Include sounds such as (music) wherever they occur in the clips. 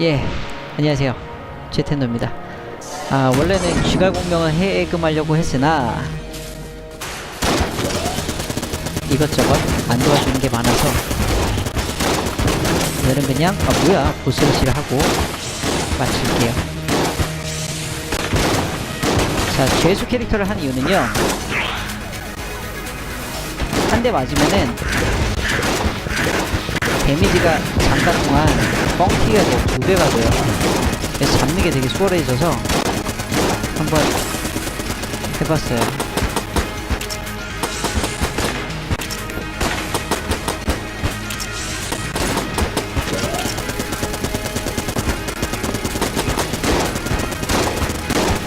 예, 안녕하세요. 제텐도입니다. 아, 원래는 쥐갈 공명을 해금하려고 했으나 이것저것 안 도와주는 게 많아서 오늘은 그냥 아 뭐야 보스러시를 하고 마칠게요. 자, 죄수 캐릭터를 한 이유는요. 한 대 맞으면은 데미지가 잠깐 동안 뻥튀기가 돼요. 두 배가 돼요. 그래서 잡는 게 되게 수월해져서 한번 해봤어요.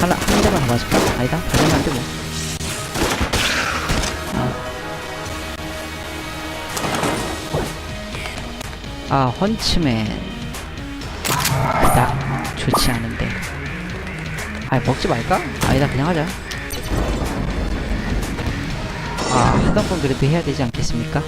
하나, 한 대만 더 맞을까? 아니다. 가져면 안 돼, 뭐. 아, 헌츠맨. 그닥 좋지 않은데. 아, 먹지 말까? 아니다, 그냥 하자. 아, 하던 건 그래도 해야 되지 않겠습니까?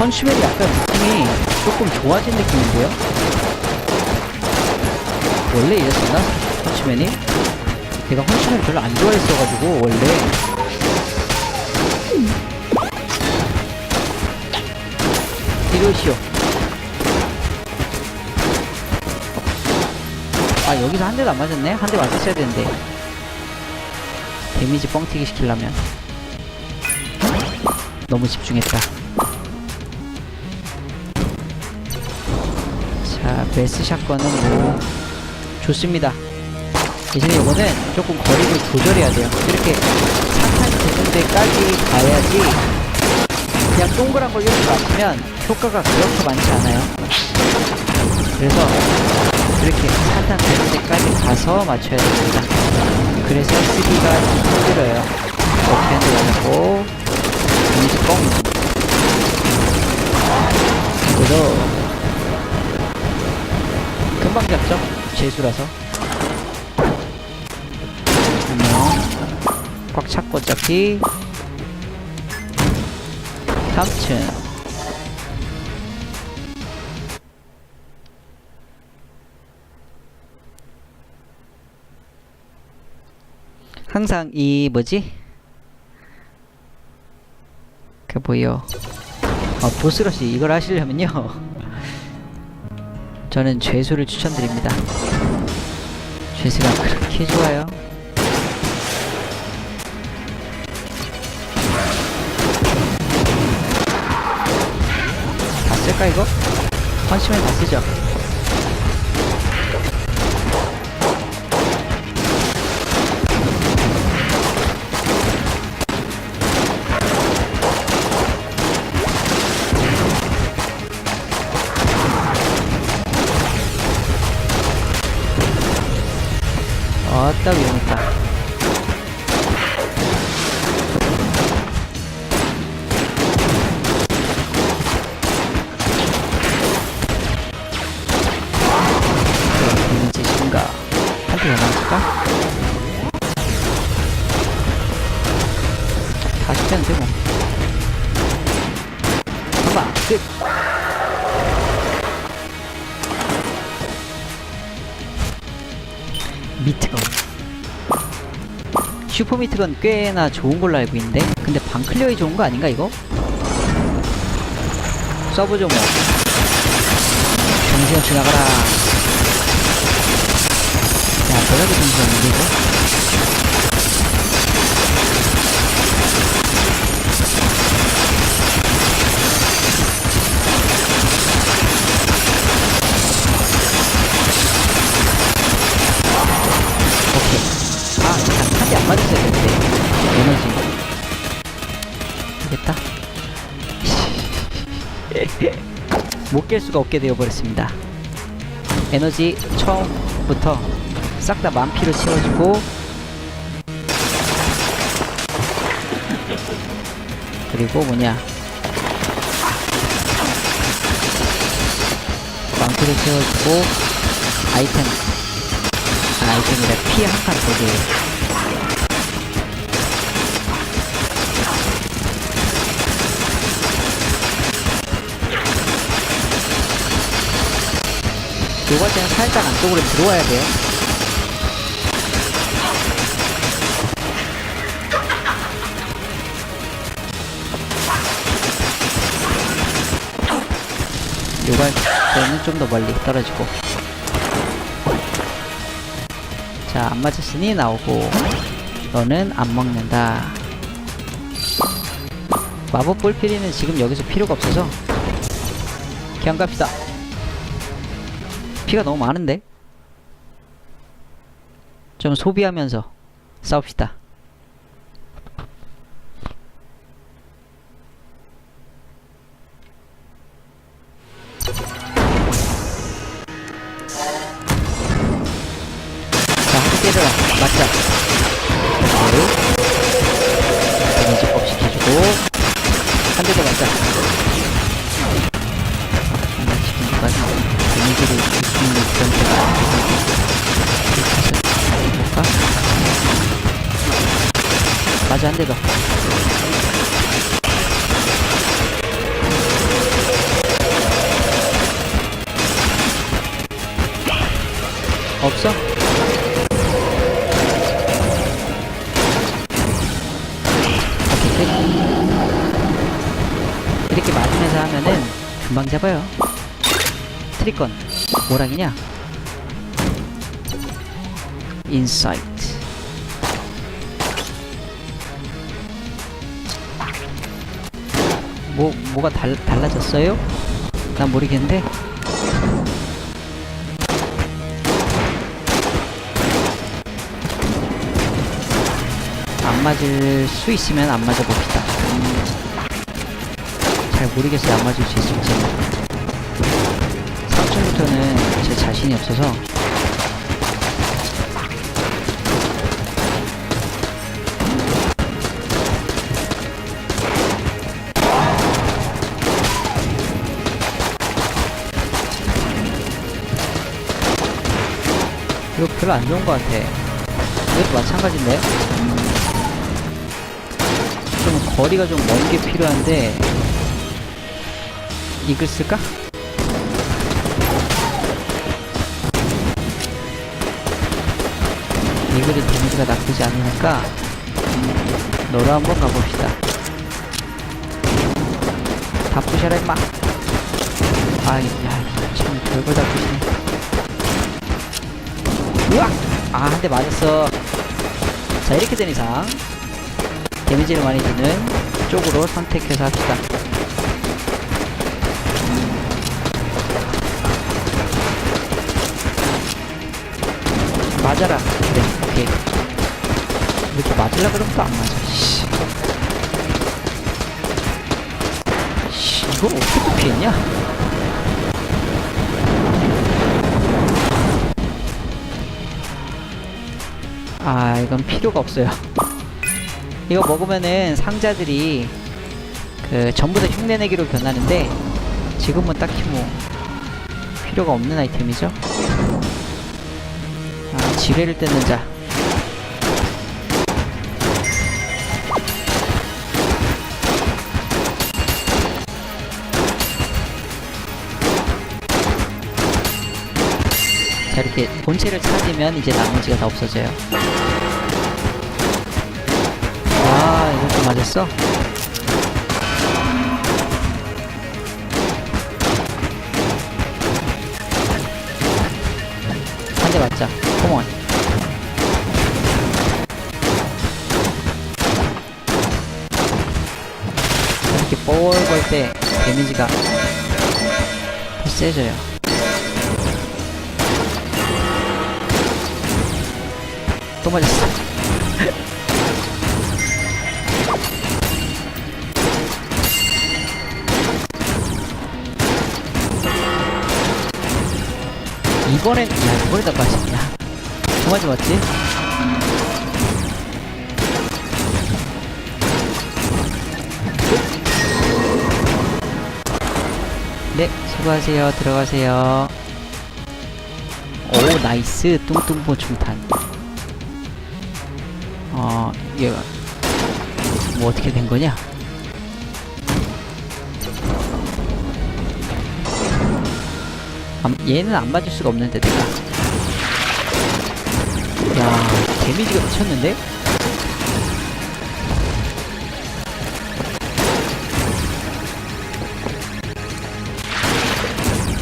헌츠맨이 약간 느낌이 조금 좋아진 느낌인데요? 원래 이랬었나? 헌츠맨이? 내가 헌츠맨 별로 안 좋아했어가지고 원래 이러시오 아 여기서 한 대도 안 맞았네? 한 대 맞았어야 되는데 데미지 뻥튀기 시키려면 너무 집중했다 자 베스 샷건은 뭐 좋습니다. 대신에 이거는 조금 거리를 조절해야 돼요. 이렇게 사탄이 되는 데까지 가야지 그냥 동그란 걸 이렇게 맞추면 효과가 그렇게 많지 않아요. 그래서 이렇게 사탄 되는 데까지 가서 맞춰야 됩니다. 그래서 쓰기가 좀 힘들어요. 어떻게 하는지 이제 뻥. 그래서 금방 잡죠? 재수라서. 안녕. 꽉 잡고 잡기. 삼층. 항상 이 뭐지? 그 뭐요? 어, 보스러시 이걸 하시려면요. (laughs) 저는 죄수를 추천드립니다. 죄수가 그렇게 좋아요. 다 쓸까 이거? 헌시면 다 쓰죠. 어따 위험했다. 데미지 증가. 한대 더 나올까? 40편 되고. 봐봐, 끝! 슈퍼 미트건 꽤나 좋은 걸로 알고 있는데 근데 방클리어이 좋은 거 아닌가 이거? 써보죠 뭐 정신 지나가라 야 저렇게 정신 없는데 이거? 못 깰 수가 없게 되어버렸습니다. 에너지 처음부터 싹 다 만피로 채워주고 그리고 뭐냐? 만피로 채워주고 아이템. 아이템이라 피 한칸더줘 할 때는 살짝 안쪽으로 들어와야 돼요. 할 때는 좀 더 멀리 떨어지고. 자, 안 맞았으니 나오고. 너는 안 먹는다. 마법 볼필이는 지금 여기서 필요가 없어서. 그냥 갑시다. 피가 너무 많은데? 좀 소비하면서 싸웁시다. 한 대 더. 없어? 오케이, 끝. 이렇게 맞으면서 하면은 금방 잡아요. 트리건. 뭐랑이냐? 인사이트. 뭐, 뭐가 달, 달라졌어요? 난 모르겠는데. 안 맞을 수 있으면 안 맞아 봅시다. 잘 모르겠어요. 안 맞을 수 있을지. 3층부터는 제 자신이 없어서 별로 안 좋은 것 같아. 이것도 마찬가지인데? 좀 거리가 좀 먼 게 필요한데 이글 쓸까? 이글이 데미지가 나쁘지 않으니까 너로 한번 가봅시다 다 부셔라 임마 아이 야참 별걸 다 부시네 아 한 대 맞았어 자 이렇게 된 이상 데미지를 많이 주는 쪽으로 선택해서 합시다. 맞아라. 그래, 오케이. 이렇게 맞으려 그러면 또 안 맞아. 씨. 씨, 이걸 어떻게 피했냐? 아, 이건 필요가 없어요. 이거 먹으면은 상자들이 그 전부 다 흉내내기로 변하는데 지금은 딱히 뭐 필요가 없는 아이템이죠. 아, 지뢰를 뜯는 자. 자 이렇게 본체를 찾으면 이제 나머지가 다 없어져요. 맞았어? 한 대 맞자. 컴온. 이렇게 뻘걸 때 데미지가 더 세져요. 또 맞았어. 이번엔 야 이번에다 빠졌냐 정말 좋았지? 네 수고하세요. 들어가세요. 오 나이스. 뚱뚱보 중탄. 어 이게 뭐 어떻게 된 거냐 얘는 안 맞을 수가 없는데 내가. 야 데미지가 미쳤는데?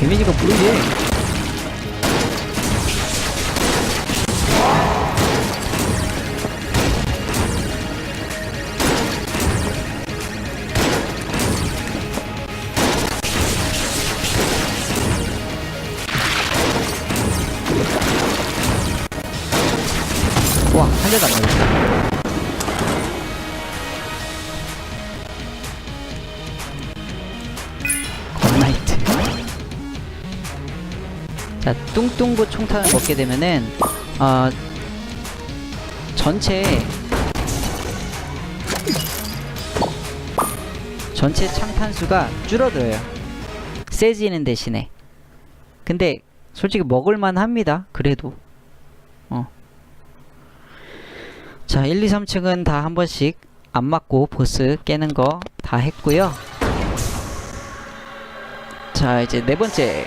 데미지가 뭐이래 자, 뚱뚱보 총탄을 먹게 되면은, 어, 전체, 전체 창탄수가 줄어들어요. 세지는 대신에. 근데, 솔직히 먹을만 합니다. 그래도. 어. 자, 1, 2, 3층은 다 한 번씩 안 맞고 보스 깨는 거 다 했고요. 자, 이제 네 번째.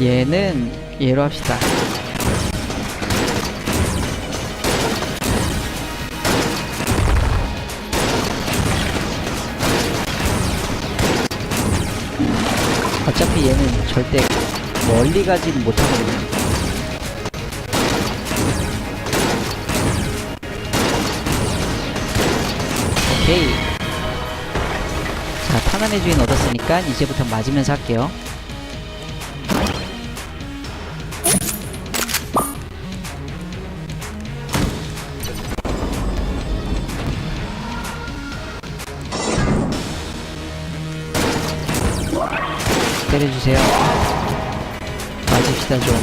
얘는 얘로 합시다. 어차피 얘는 절대 멀리 가진 못하거든요. 오케이. 자, 탄환의 주인 얻었으니까 이제부터 맞으면서 할게요. 주세요. 맞읍시다 좀.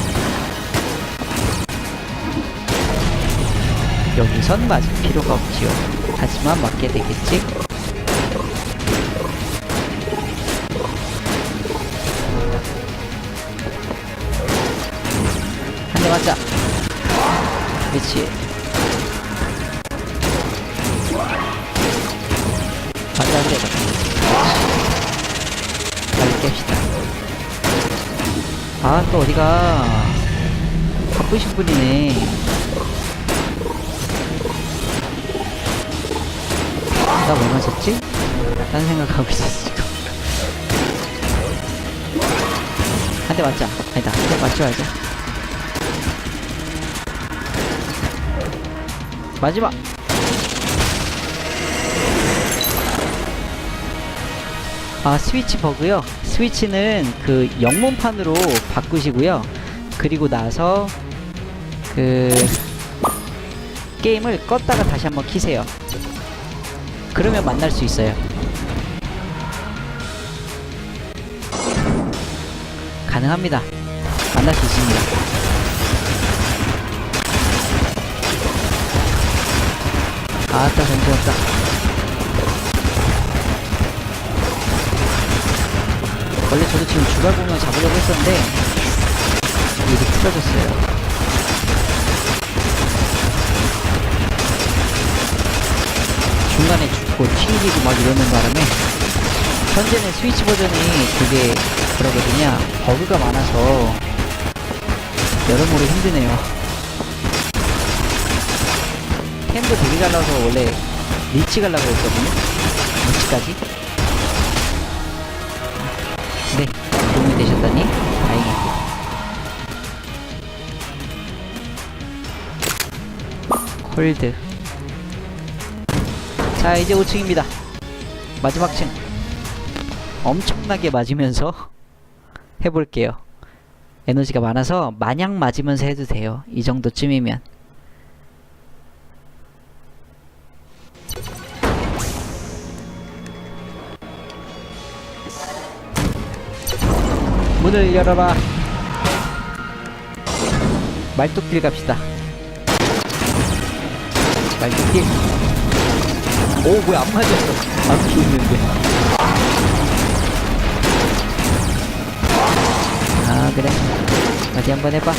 여기선 맞을 필요가 없지요. 하지만 맞게 되겠지? 한 대 맞자. 그렇지. 맞아, 한 대. 아, 또 어디가. 바쁘신 분이네. 나왜 맞았지? 딴 생각하고 있었어, 지금. 한 대 맞자. 아니다, 한대 말자. 마지막! 아, 스위치 버그요? 스위치는 그 영문판으로 바꾸시고요. 그리고 나서 그 게임을 껐다가 다시 한번 키세요. 그러면 만날 수 있어요. 가능합니다. 만날 수 있습니다. 아따, 정신없다. 원래 저도 지금 주갈공을 잡으려고 했었는데, 일이 틀어졌어요. 중간에 죽고 튕기고 막 이러는 바람에 현재는 스위치 버전이 되게 그러거든요. 버그가 많아서 여러모로 힘드네요. 템도 되게 잘 나와서 원래 리치 가려고 했거든요. 리치까지 네 도움이 되셨다니 다행이고. 콜드. 자 이제 5층입니다. 마지막 층. 엄청나게 맞으면서 (laughs) 해볼게요. 에너지가 많아서 마냥 맞으면서 해도 돼요. 이 정도쯤이면 문을 열어라. 말뚝길 갑시다. 말뚝길. 오 뭐야 안 맞았어. 안 피했는데. 아 그래. 어디 한번 해봐.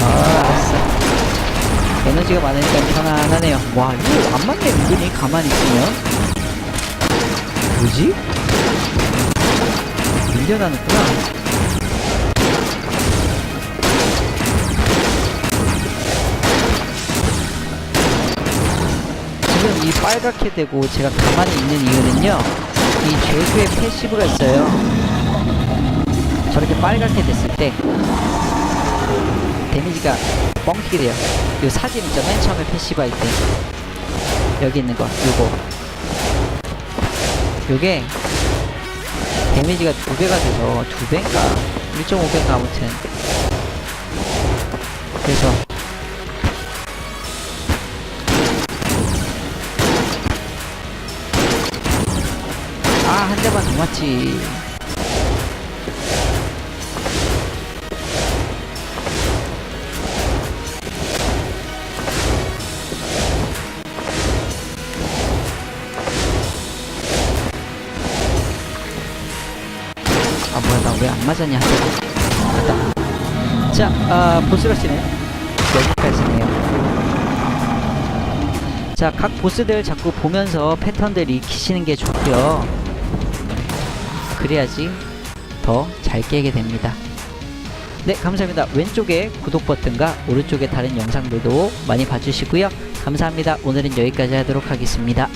아 알았어. 에너지가 많으니까 편안하네요. 와 이거 안 맞네. 은근히 가만히 있으면. 뭐지? 밀려나는구나. 지금 이 빨갛게 되고 제가 가만히 있는 이유는요 이 죄수의 패시브가 있어요. 저렇게 빨갛게 됐을 때 데미지가 뻥튀게 돼요. 이 사진 있죠? 맨 처음에 패시브 할때 여기 있는 거 요거. 요게 데미지가 두 배가 돼서 두 배인가? 1.5배인가 아무튼. 그래서. 아, 한 대만 더 맞지. 뭐야, 나 왜 안 맞았냐. 됐다. 자, 아, 보스러시는 여기까지네요. 자, 각 보스들 자꾸 보면서 패턴들 익히시는 게 좋고요. 그래야지 더 잘 깨게 됩니다. 네, 감사합니다. 왼쪽에 구독 버튼과 오른쪽에 다른 영상들도 많이 봐주시고요. 감사합니다. 오늘은 여기까지 하도록 하겠습니다.